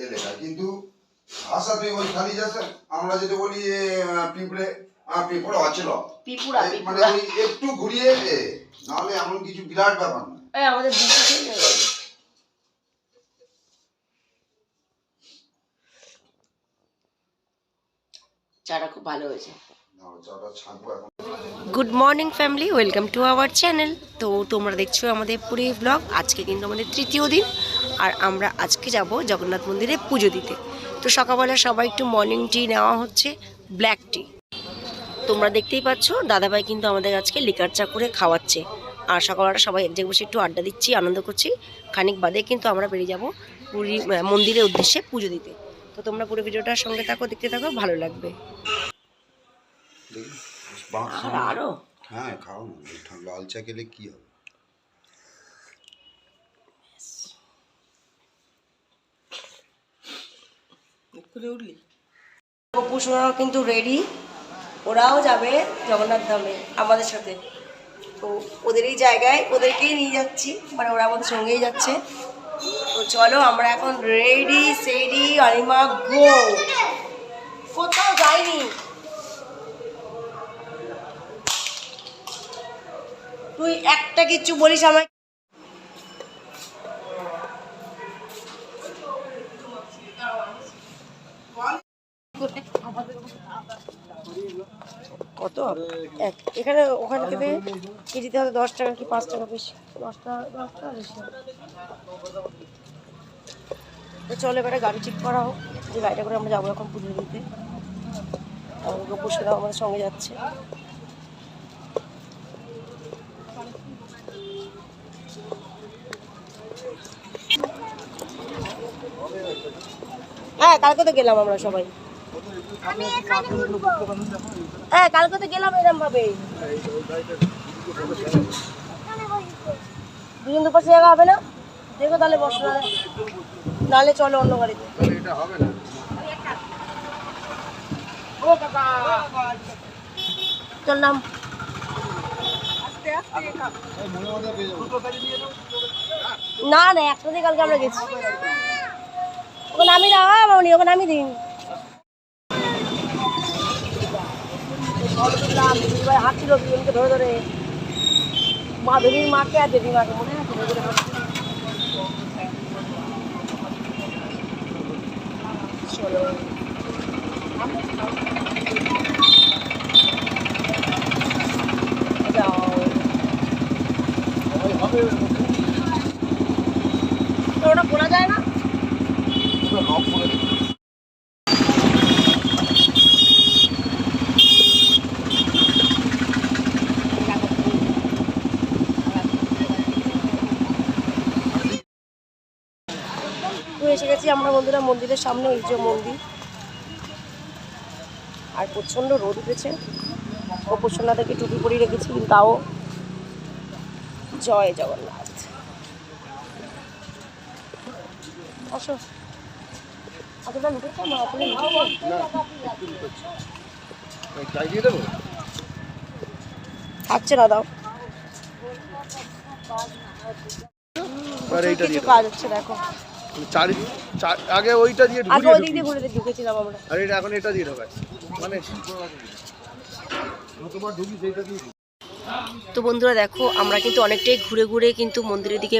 এ লেখা। কিন্তু ভাষাতে ওই খালি যাচ্ছে আমরা যেটা বলি পিঁপড়ে পিঁপড়ে অচল। মানে ওই একটু ঘুরিয়ে নাহলে এমন কিছু বিরাট ব্যাপার না। আমাদের। চাটা খুব ভালো হয়েছে। Good morning family welcome to our channel. তো তোমরা দেখছ আমাদের পুরী ব্লগ। আজকে কিন্তু আমাদের তৃতীয় দিন। আর আমরা আজকে যাব জগন্নাথ মন্দিরে পুজো দিতে। তো সকালবেলা সবাই একটু মর্নিং টি নেওয়া হচ্ছে ব্ল্যাক টি তোমরা দেখতেই পাচ্ছ দাদাভাই কিন্তু আমাদের আজকে লিকার চা করে খাওয়াচ্ছে। আর সকালবেলা সবাই এক জায়গায় বসে একটু আড্ডা দিচ্ছি আনন্দ করছি। খানিক বাদে কিন্তু আমরা বেরিয়ে যাব পুরী মন্দিরের উদ্দেশ্যে পুজো দিতে। তো তোমরা পুরো ভিডিওটার সঙ্গে থাকো দেখতে থাকো ভালো লাগবে। আরও? হ্যাঁ খাও না লাল চা খেলে কি হবে? গোপুসোনাও কিন্তু রেডি ওরাও যাবে জগন্নাথ ধামে আমাদের সাথে। তো ওদের এই জায়গায় ওদেরকেই নিয়ে যাচ্ছি। মানে ওরা আমাদের সঙ্গেই যাচ্ছে। তো চলো আমরা এখন রেডি সেডি অনিমা গো কোথাও যাইনি। তুই একটা কিচ্ছু বলিস আমায়। কত? এক। এখানে ওখানে থেকে কেজিতে হয়তো দশ টাকা কি পাঁচ টাকা বেশি? দশ টাকা দশ টাকা বেশি। তো চলো এবারে গাড়ি ঠিক করা হোক। যে গাড়িটা করে আমরা যাব এখন পুজো দিতে। আমাদের গোপুসরাও আমাদের সঙ্গে যাচ্ছে। হ্যাঁ কালকে তো গেলাম আমরা সবাই। হ্যাঁ কালকে তো গেলাম এরম ভাবে। দুজন দুপাশে জায়গা হবে না? দেখো তাহলে বসো নাহলে চলো অন্য গাড়িতে। চল নাম? না না দিয়ে কালকে আমরা গেছি। ওকে নামিয়ে দাও মামনি, ওকে নামিয়ে দিন। এবার হাঁটছিল দুজনকে ধরে ধরে। মাধুরীর মাকে আর দেবী মাকে মনে আছে? ধরে ধরে। চলো যাও তো ওটা বলা যায় না গেছি আমরা বন্ধুরা মন্দিরের সামনে এই যে মন্দির। আর প্রচণ্ড রোদ উঠেছে। অপসন্নাদেরকে টুপি পরিয়ে রেখেছি কিন্তু তাও জয় জগন্নাথ। লুটেছে আমার অপরে থাকছে না দাও। কিছু কাজ হচ্ছে দেখো। চারি আগে ওইটা দিয়ে আগে ওই দিয়ে ঘুরে ঢুকেছিলাম আমরা। আর এটা এখন এটা দিয়ে ঢোকায় মানে তোমার ঢুকি সেইটা দিয়ে তো বন্ধুরা দেখো আমরা কিন্তু অনেকটাই ঘুরে ঘুরে কিন্তু মন্দিরের দিকে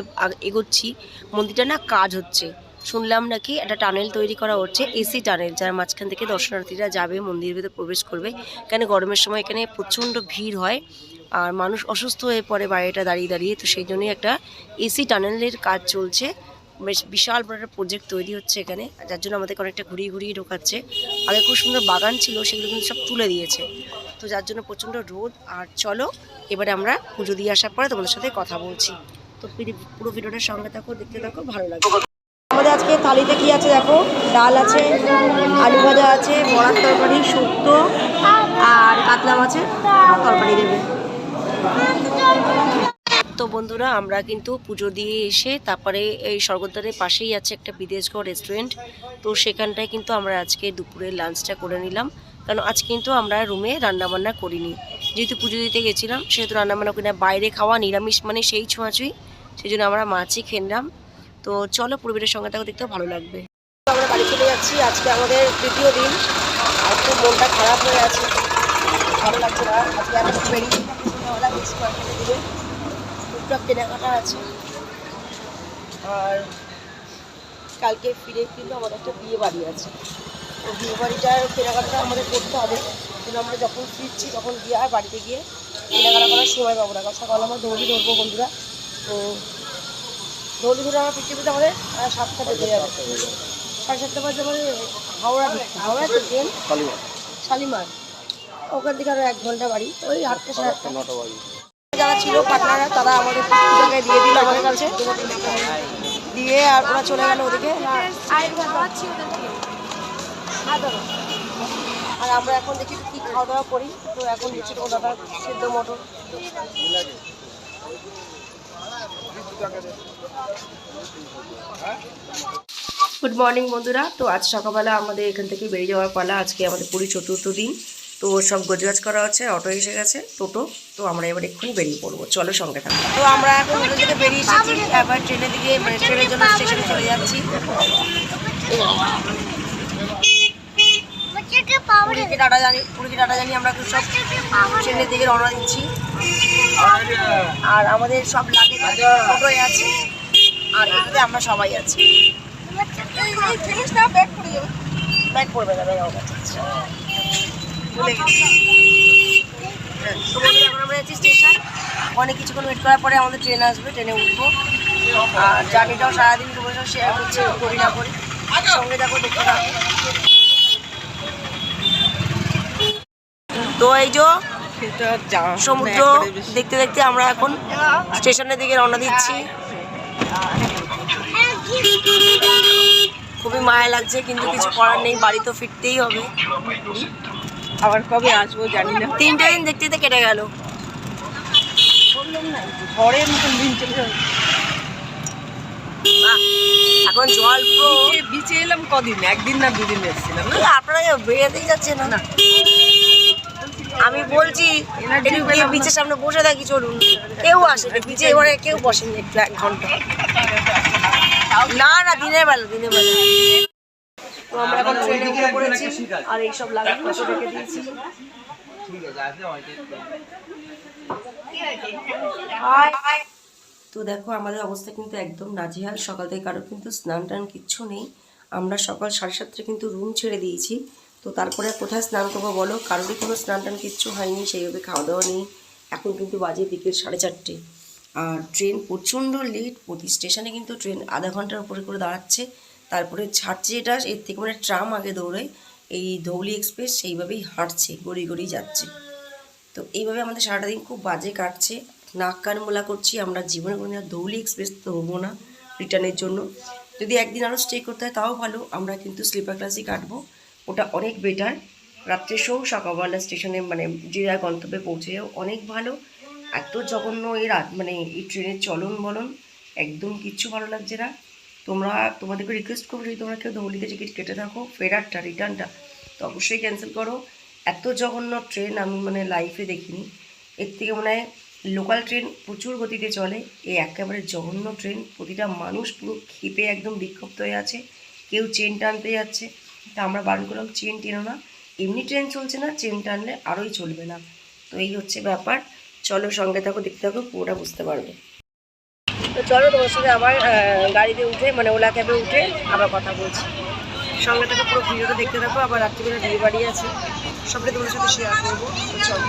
এগোচ্ছি। মন্দিরটা না কাজ হচ্ছে। শুনলাম নাকি একটা টানেল তৈরি করা হচ্ছে এসি টানেল যার মাঝখান থেকে দর্শনার্থীরা যাবে মন্দিরের ভিতরে প্রবেশ করবে। কেন গরমের সময় এখানে প্রচণ্ড ভিড় হয় আর মানুষ অসুস্থ হয়ে পড়ে বাইরেটা দাঁড়িয়ে দাঁড়িয়ে তো সেই জন্যই একটা এসি টানেলের কাজ চলছে। বেশ বিশাল বড় একটা প্রজেক্ট তৈরি হচ্ছে এখানে যার জন্য আমাদেরকে অনেকটা ঘুরিয়ে ঘুরিয়ে ঢোকাচ্ছে। আগে খুব সুন্দর বাগান ছিল, সেগুলো কিন্তু সব তুলে দিয়েছে। তো যার জন্য প্রচণ্ড রোদ, আর চলো, এবারে আমরা পুজো দিয়ে আসার পরে তোমাদের সাথে কথা বলছি। তো পুরো ভিডিওটার সঙ্গে থাকো, দেখতে থাকো, ভালো লাগবে। আমাদের আজকে থালিতে কি আছে দেখো? ডাল আছে, আলু ভাজা আছে, বড়ার তরকারি, শুক্তো, আর কাতলা মাছের তরকারি দেবে। তো বন্ধুরা, আমরা কিন্তু পুজো দিয়ে এসে তারপরে এই স্বর্গদ্বারের পাশেই আছে একটা বিদেশগড় রেস্টুরেন্ট তো সেখানটায় কিন্তু আমরা আজকে দুপুরের লাঞ্চটা করে নিলাম। কারণ আজ কিন্তু আমরা রুমে রান্নাবান্না করিনি। যেহেতু পুজো দিতে গেছিলাম, সেহেতু রান্নাবান্না করি না। বাইরে খাওয়া নিরামিষ মানে সেই ছোঁয়াছুঁই সেই জন্য আমরা মাছই খেলাম। তো চলো পরিবারের সঙ্গে থাকো দেখতেও ভালো লাগবে। আমরা বাড়ি চলে যাচ্ছি। আজকে আমাদের তৃতীয় দিন। আর খুব মনটা খারাপ হয়ে আছে। ভালো লাগছে না। আজকে একটু বেরিয়ে দিবে টুকটাক কেনাকাটা আছে। আর কালকে ফিরে কিন্তু আমাদের একটা বিয়ে বাড়ি আছে। তো বিয়ে বাড়িটার কেনাকাটা আমাদের করতে হবে। কিন্তু আমরা যখন ফিরছি তখন গিয়ে আর বাড়িতে গিয়ে কেনাকাটা করার সময় পাবো না। কারণ সকালে আমরা দৌড়ি ধরবো বন্ধুরা। তো দৌড়ি ধরে আমার ফিরতে ফিরতে আমাদের সাতটা বেজে যাবে। সাড়ে সাতটা বাজে আমাদের হাওড়া হাওড়া তো ট্রেন শালিমার। ওখান থেকে আরও এক ঘণ্টা বাড়ি। ওই আটটা সাড়ে আটটা। নটা বাজে। যারা ছিল, পার্টনাররা, তারা আমাদের জায়গায় দিয়ে দিল আমাদের কাছে। দিয়ে আর ওরা চলে গেল ওদিকে। আর আমরা এখন দেখি কি খাওয়া দাওয়া করি। তো এখন নিচে ও দাদা সেদ্ধ মটর। গুড মর্নিং বন্ধুরা। তো আজ সকালবেলা আমাদের এখান থেকে বেরিয়ে যাওয়ার পালা। আজকে আমাদের পুরী চতুর্থ দিন। তো সব গোজগাজ করা হচ্ছে অটো এসে গেছে টোটো। তো আমরা এবার এক্ষুনি বেরিয়ে পড়ব। চলো সঙ্গে থাকো। তো আমরা এখন হোটেল থেকে বেরিয়ে এসেছি এবার ট্রেনের দিকে মানে ট্রেনের জন্য স্টেশনে চলে যাচ্ছি। পুরীকে টাটা জানি পুরীকে টাটা জানি আমরা সব ট্রেনের দিকে রওনা দিচ্ছি। আর আমাদের সব টোটোয় আছে আর এটাতে আমরা সবাই আছি। ব্যাগ পড়বে না ব্যাগ আছে। ভুলে গেছি। তো বন্ধুরা, এখন আমরা যাচ্ছি স্টেশন অনেক কিছুক্ষণ ওয়েট করার পরে আমাদের ট্রেন আসবে ট্রেনে উঠবো আর জার্নিটাও সারাদিন তোমার শেয়ার করছি করি না করি সঙ্গে দেখো দেখতে থাকো তো এই যে সমুদ্র দেখতে দেখতে আমরা এখন স্টেশনের দিকে রওনা দিচ্ছি খুবই মায়া লাগছে কিন্তু কিছু করার নেই বাড়ি তো ফিরতেই হবে আবার কবে আসব জানি না। তিনটে দিন দেখতে দেখতে কেটে গেল। ঘরের মতন দিন চলে এখন জল বিচে- এলাম কদিন? একদিন না দুদিন এসেছিলাম না? আপনারা বেরোতেই যাচ্ছে না। আমি বলছি। বিচের সামনে বসে থাকি চলুন। কেউ আসে বিচে এবারে কেউ বসেনি একটু এক ঘণ্টা। না না দিনের বেলা দিনের বেলা। তো আমরা এখন ট্রেনে উঠে পড়েছি আর এইসব লাগেজ বসে রেখে দিয়েছি তো দেখো আমাদের অবস্থা কিন্তু একদম নাজিহাল। সকাল থেকে কারও কিন্তু স্নান টান কিচ্ছু নেই। আমরা সকাল সাড়ে সাতটায় কিন্তু রুম ছেড়ে দিয়েছি। তো তারপরে আর কোথায় স্নান করব বলো? কারোরই কোনো স্নান টান কিচ্ছু হয়নি সেইভাবে খাওয়া দাওয়া নেই। এখন কিন্তু বাজে বিকেল সাড়ে চারটে। আর ট্রেন প্রচণ্ড লেট প্রতি স্টেশনে কিন্তু ট্রেন আধা ঘণ্টার উপরে করে দাঁড়াচ্ছে। তারপরে ছাড়ছে এটা, এর থেকে মানে ট্রাম আগে দৌড়ায় এই ধৌলি এক্সপ্রেস সেইভাবেই হাঁটছে, গড়ি গড়ি যাচ্ছে। তো এইভাবে আমাদের সারাটা দিন খুব বাজে কাটছে। নাক কান মোলা করছি আমরা, জীবনে কোনো দৌলি এক্সপ্রেস ধরবো না রিটার্নের জন্য। যদি একদিন আরও স্টে করতে হয় তাও ভালো, আমরা কিন্তু স্লিপার ক্লাসই কাটবো। ওটা অনেক বেটার। রাত্রে শো, সকালবেলা স্টেশনে মানে যে যার গন্তব্যে পৌঁছে যাও, অনেক ভালো। এত জঘন্য এই রাত মানে এই ট্রেনের চলন বলন, একদম কিচ্ছু ভালো লাগছে না। তোমরা তোমাদেরকে রিকোয়েস্ট করব, যদি তোমরা কেউ দৌলিতে টিকিট কেটে থাকো ফেরারটা রিটার্নটা তো অবশ্যই ক্যান্সেল করো। এত জঘন্য ট্রেন আমি মানে লাইফে দেখিনি। এর থেকে মনে হয় লোকাল ট্রেন প্রচুর গতিতে চলে। এই একেবারে জঘন্য ট্রেন প্রতিটা মানুষ পুরো ক্ষেপে একদম বিক্ষুব্ধ হয়ে আছে। কেউ চেন টানতে যাচ্ছে। তা আমরা বারণ করলাম চেন টেনো না। এমনি ট্রেন চলছে না চেন টানলে আরোই চলবে না। তো এই হচ্ছে ব্যাপার। চলো সঙ্গে থাকো, দেখতে থাকো, পুরোটা বুঝতে পারবে। তো চলো তোমার সাথে আবার গাড়িতে উঠে মানে ওলা ক্যাবে উঠে আবার কথা বলছি। সঙ্গে থেকে পুরো ভিডিওটা দেখতে থাকো আবার রাত্রিবেলা বিয়ে বাড়ি আছে। সবটাই তোমার সাথে শেয়ার করব তো চলো।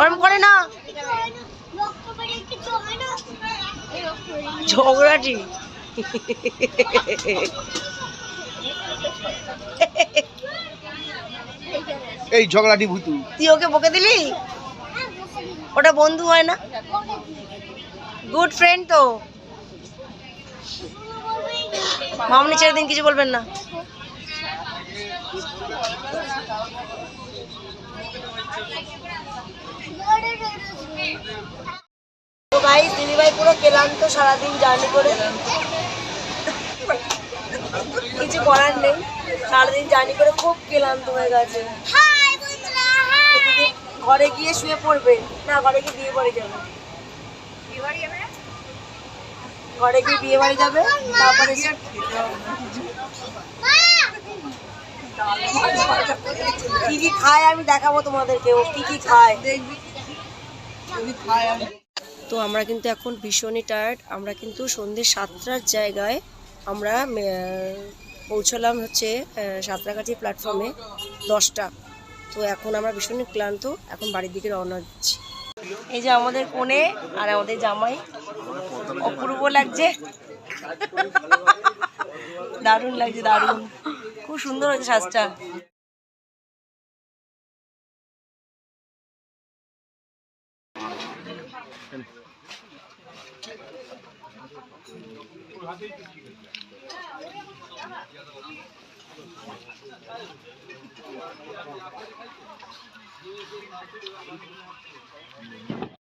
ওরম করে হয় না ঝগড়াটি। এই ঝগড়াটি ভুতু। তুই ওকে বকে দিলি? ওটা বন্ধু হয় না? গুড ফ্রেন্ড তো। মামনি ছেড়ে দিন, কিছু বলবেন না। তো ভাই দিদিভাই পুরো ক্লান্ত সারাদিন জার্নি করে। কিছু করার নেই। সারাদিন জার্নি করে খুব ক্লান্ত হয়ে গেছে। ঘরে গিয়ে শুয়ে পড়বে। না ঘরে গিয়ে বিয়ে বাড়ি যাবে। ঘরে গিয়ে বিয়ে বাড়ি যাবে তারপরে কি কি খায় আমি দেখাবো তোমাদেরকে ও কি কি খায়। তো আমরা কিন্তু এখন ভীষণই টায়ার্ড আমরা কিন্তু সন্ধ্যে সাতটার জায়গায় আমরা পৌঁছলাম হচ্ছে সাঁতরাগাছি প্ল্যাটফর্মে দশটা। তো এখন আমরা ভীষণ ক্লান্ত, এখন বাড়ির দিকে রওনা দিচ্ছি। এই যে আমাদের কোণে আর আমাদের জামাই, অপূর্ব লাগছে। দারুণ লাগছে, দারুণ। খুব সুন্দর হয়েছে সাজটা। すぐに、あなたはあなたのことを知っている。